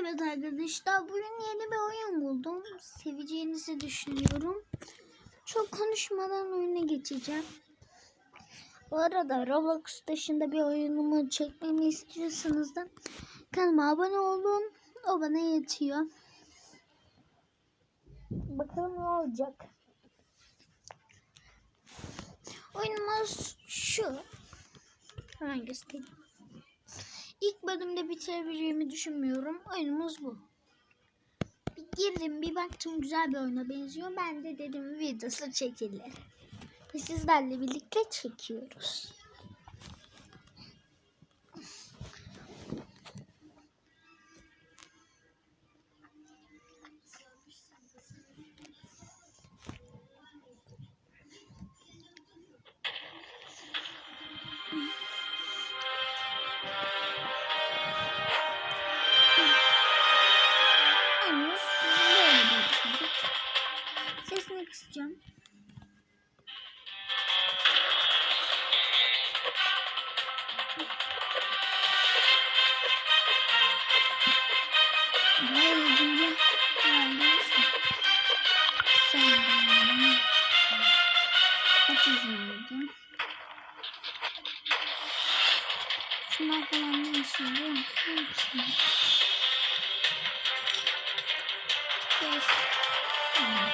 Evet arkadaşlar bugün yeni bir oyun buldum. Seveceğinizi düşünüyorum. Çok konuşmadan oyuna geçeceğim. Bu arada Roblox dışında bir oyunumu çekmemi istiyorsanız da kanalıma abone olun. O bana yetiyor. Bakalım ne olacak. Oyunumuz şu. Hemen göstereyim. İlk bölümde bitirebileceğimi düşünmüyorum. Oyunumuz bu. Bir girdim bir baktım güzel bir oyuna benziyor. Ben de dedim videosu çekilir. Ve sizlerle birlikte çekiyoruz. Kaç izledim? Şunlar falan ne işe yarıyor? Hepsini. Yes. Hmm. Hepsini. Şimdi.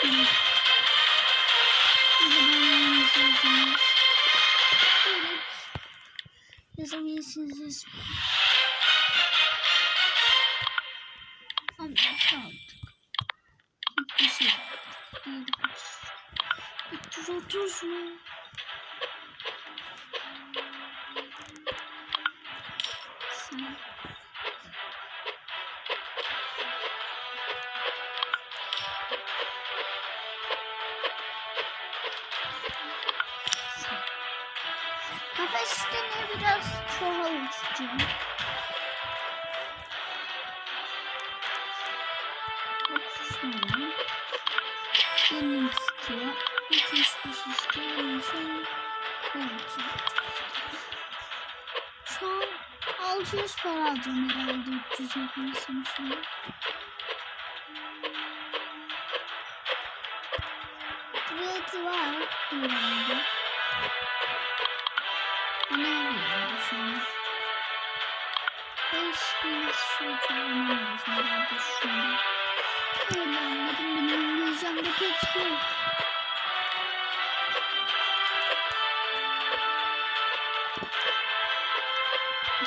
Şimdi. Evet. Yazabilirsiniz. Ama kaldık. 330 mu? Sen- biraz çoğaltmak istiyorum. Yirmi istiyor. Şu an 600 para alacağım herhalde 300 yapmasın şu an. Kredi var herhalde. Ne yapayım şu an? 5000 şu çalmam lazım herhalde şu an. Öyle anladım benim İngilizcem de pek yok.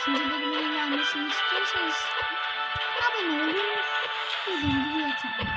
İkinci bölümün gelmesini istiyorsanız abone olun. Dediğim gibi yeter.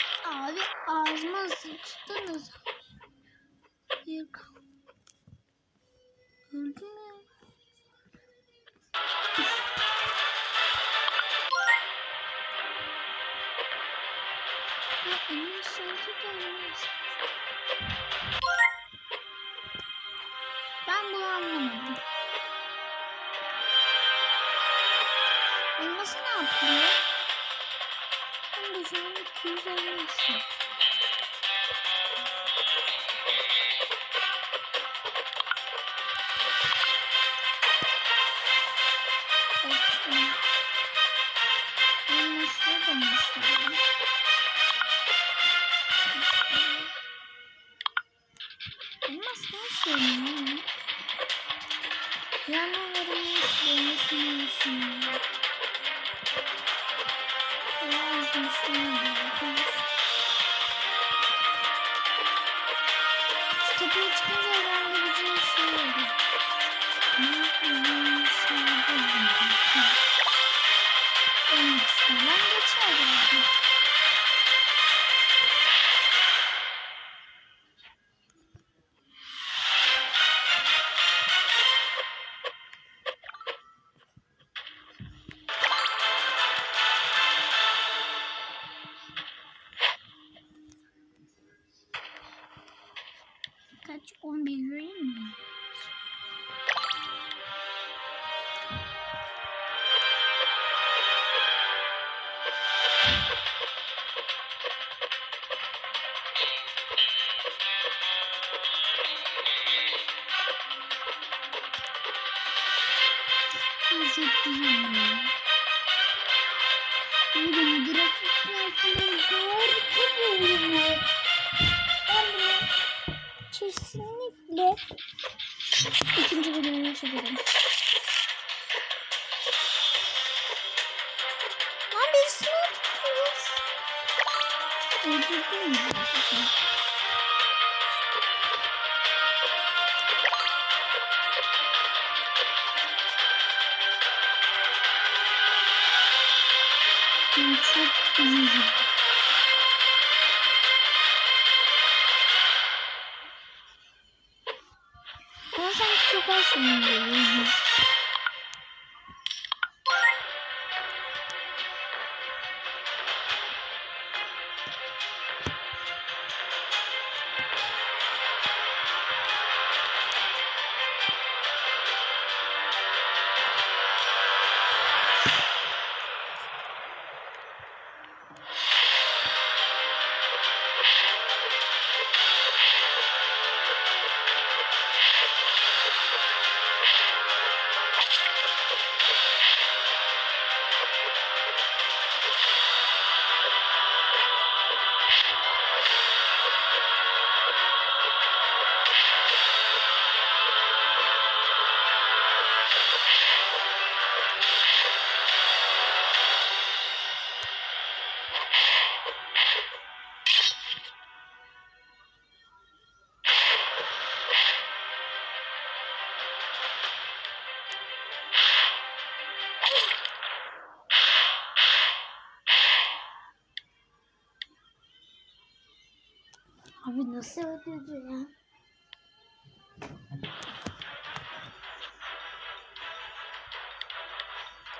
Ben bunu anlamadım. Elması ne yapıyor? Ben de şu an 250 istiyorum. Yanlarım nasıl nasıl Yazmışım. Oğlum grafikler falan harika bir oyun ya. Ben bunu kesinlikle ikinci bölümünü çekerim. Lan biz ne yapıyoruz? Öldürdün mü? Ben Abi nasıl öldürdü ya?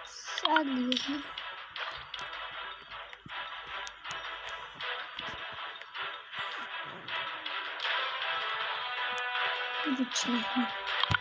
Salıyorum. Lütfen. Hmm.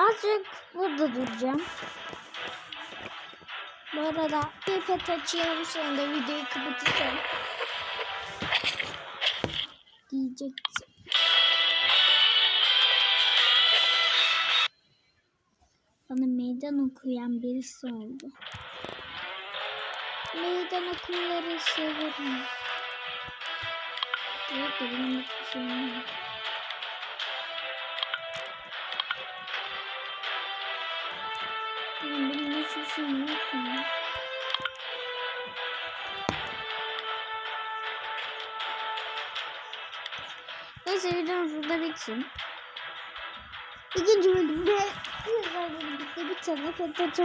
Azıcık burada duracağım. Bu arada bir pet açıyorum sonra da videoyu kapatacağım. Diyecektim. Bana meydan okuyan birisi oldu. Meydan okumaları severim. Evet, benim hiçbir şeyim yok. Benim hiçbir şeyim yok ya. Neyse videomuz burada bitsin. İkinci bölümde birlikte bir tane pet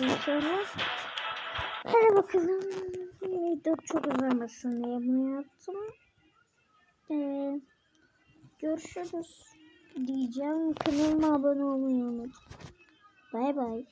inşallah. Hadi bakalım. Video çok uzamasın diye bunu yaptım. Ee, görüşürüz diyeceğim. Kanalıma abone olmayı unutmayın. Bay bay.